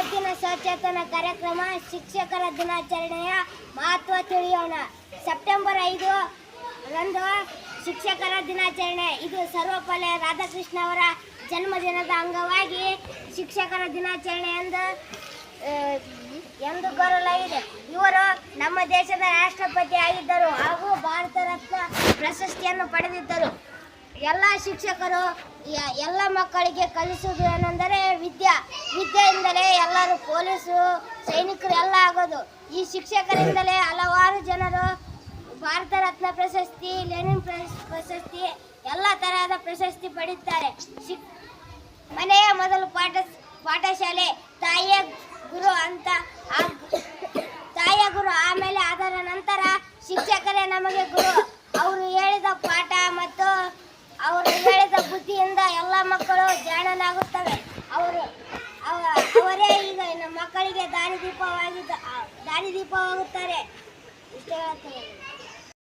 ಇವತ್ತಿನ ಸಚೇತನ ಕಾರ್ಯಕ್ರಮ ಶಿಕ್ಷಕರ ದಿನಾಚರಣೆಯ ಮಹತ್ವ ತಿಳಿಯೋಣ. ಸೆಪ್ಟೆಂಬರ್ ಐದು ರಂದು ಶಿಕ್ಷಕರ ದಿನಾಚರಣೆ. ಇದು ಸರ್ವಪಾಲಯ ರಾಧಾಕೃಷ್ಣ ಅವರ ಜನ್ಮದಿನದ ಅಂಗವಾಗಿ ಶಿಕ್ಷಕರ ದಿನಾಚರಣೆ ಎಂದು ಎಂದು ಕೋರಲಾಗಿದೆ. ಇವರು ನಮ್ಮ ದೇಶದ ರಾಷ್ಟ್ರಪತಿ ಆಗಿದ್ದರು ಹಾಗೂ ಭಾರತ ರತ್ನ ಪ್ರಶಸ್ತಿಯನ್ನು ಪಡೆದಿದ್ದರು. ಎಲ್ಲ ಶಿಕ್ಷಕರು ಎಲ್ಲ ಮಕ್ಕಳಿಗೆ ಕಲಿಸುವುದು ಏನೆಂದರೆ ವಿದ್ಯೆ ವಿದ್ಯೆಯಿಂದಲೇ ಎಲ್ಲರೂ ಪೊಲೀಸು, ಸೈನಿಕರು ಎಲ್ಲ ಆಗೋದು. ಈ ಶಿಕ್ಷಕರಿಂದಲೇ ಹಲವಾರು ಜನರು ಭಾರತ ರತ್ನ ಪ್ರಶಸ್ತಿ, ಲೆನಿನ್ ಪ್ರಶ್- ಪ್ರಶಸ್ತಿ, ಎಲ್ಲ ತರಹದ ಪ್ರಶಸ್ತಿ ಪಡೆಯುತ್ತಾರೆ ಶಿಕ್, ಮನೆಯ ಮೊದಲು ಪಾಠ, ಪಾಠಶಾಲೆ, ತಾಯಿಯ ಗುರು ಅಂತ ತಾಯಿಯ ಗುರು ಆಮೇಲೆ ಅದರ ನಂತರ ಶಿಕ್ಷಕರೇ ನಮಗೆ ಗುರು. ಅವರು ಹೇಳಿದ ಪಾಠ ಮತ್ತು ಅವರು ಹೇಳಿದ ಬುದ್ಧಿಯಿಂದ ಎಲ್ಲ ಮಕ್ಕಳು ಜಾಣನಾಗುತ್ತವೆ ಅವ- ಅವರೇ ಈಗ ನಮ್ಮ ಮಕ್ಕಳಿಗೆ ದಾರಿದೀಪವಾಗಿದ್ದ ದಾರಿದೀಪವಾಗುತ್ತಾರೆ